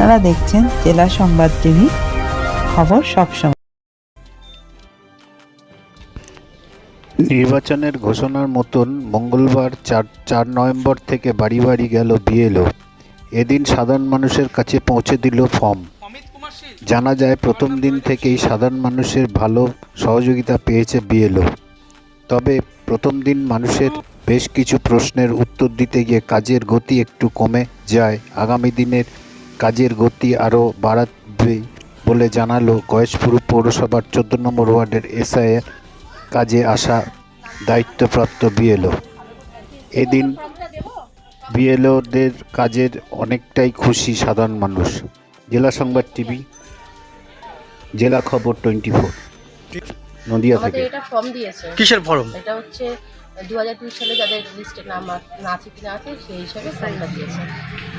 আপনারা দেখছেন জেলা সংবাদ টিভি, খবর সবসময় নির্বাচনের ঘোষণার মতন মঙ্গলবার চার চার নভেম্বর থেকে বাড়ি বাড়ি গেল বিএলও। এদিন সাধারণ মানুষের কাছে পৌঁছে দিল ফর্ম। জানা যায়, প্রথম দিন থেকেই সাধারণ মানুষের ভালো সহযোগিতা পেয়েছে বিএলও। তবে প্রথম দিন মানুষের বেশ কিছু প্রশ্নের উত্তর দিতে গিয়ে কাজের গতি একটু কমে যায়। আগামী দিনের কাজের গতি আরও বাড়াবে বলে জানালো গয়েশপুর পৌরসভার চোদ্দ নম্বর ওয়ার্ডের এসআইয়ের কাজে আসা দায়িত্বপ্রাপ্ত বিএলও। এদিন বিএলওদের কাজের অনেকটাই খুশি সাধারণ মানুষ। জেলা সংবাদ টিভি জেলা খবর টোয়েন্টি ফোর নদিয়া থেকে। এটা ফর্ম দিয়েছে। কিসের ফর্ম এটা হচ্ছে দু হাজার দুই সালে যাদের লিস্টে নাম না আছে কি না আছে সেই হিসাবে ফর্মটা দিয়েছে।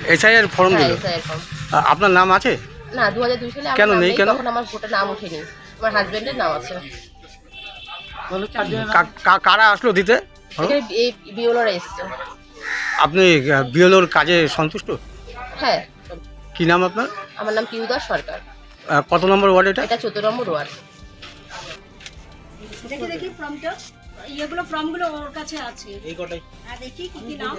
এসআইআর ফর্ম দিল? ফর্ম আপনার নাম আছে? না দু হাজার দুই সালে কেন নেই, কেন? তখন আমার ভোটার নাম ওঠেনি। আমার হাজবেন্ডের নাম আছে। কা- কারা আসলো দিতে? ফর্ম? এখানে এই বিওলোরা এসছে। আপনি বিএলওর কাজে সন্তুষ্ট? হ্যাঁ। কি নাম আপনার? আমার নাম পিউদাস সরকার। কত নম্বর ওয়ার্ড এটা? এটা চোদ্দ নম্বর ওয়ার্ড। দেখি দেখি ফর্মটা ইয়েগুলো ফর্মগুলো ওর কাছে আছে। এই কটাই? দেখি কি কি নাম?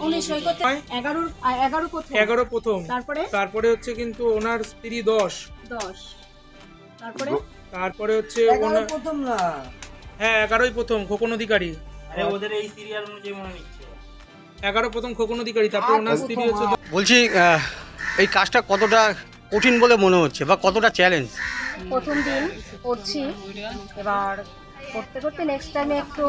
উনি সই করতে এগারোর আ, এগারো কোথায় প্রথম। তারপরে? তারপরে হচ্ছে কিন্তু ওনার স্ত্রী দশ। দশ। তারপরে? তারপরে হচ্ছে ওনার হ্যাঁ এগারোই প্রথম খোকন অধিকারী। ওদের এই সিরিয়াল এগারো প্রথম খোকন অধিকারী তারপর ওনার স্ত্রী হচ্ছে বলছি এই কাজটা কতটা কঠিন বলে মনে হচ্ছে বা কতটা চ্যালেঞ্জ প্রথম দিন করছি এবার করতে করতে নেক্সট টাইমে একটু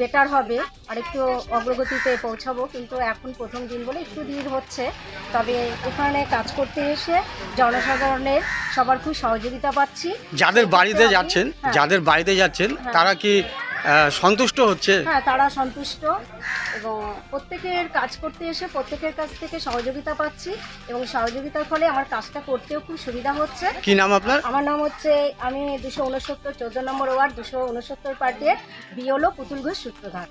বেটার হবে আর একটু অগ্রগতিতে পৌঁছাবো কিন্তু এখন প্রথম দিন বলে একটু ভিড় হচ্ছে তবে এখানে কাজ করতে এসে জনসাধারণের সবার খুব সহযোগিতা পাচ্ছি যাদের বাড়িতে যাচ্ছেন হ্যাঁ। যাদের বাড়িতে যাচ্ছেন হ্যাঁ। তারা কি সন্তুষ্ট হচ্ছে? হ্যাঁ তারা সন্তুষ্ট এবং প্রত্যেকের কাজ করতে এসে প্রত্যেকের কাছ থেকে সহযোগিতা পাচ্ছি এবং সহযোগিতার ফলে আমার কাজটা করতেও খুব সুবিধা হচ্ছে। কি নাম আপনার? আমার নাম হচ্ছে আমি দুশো উনসত্তর চোদ্দ নম্বর ওয়ার্ড দুশো উনসত্তর পার্টির বিওলো পুতুল ঘোষ সূত্রধার।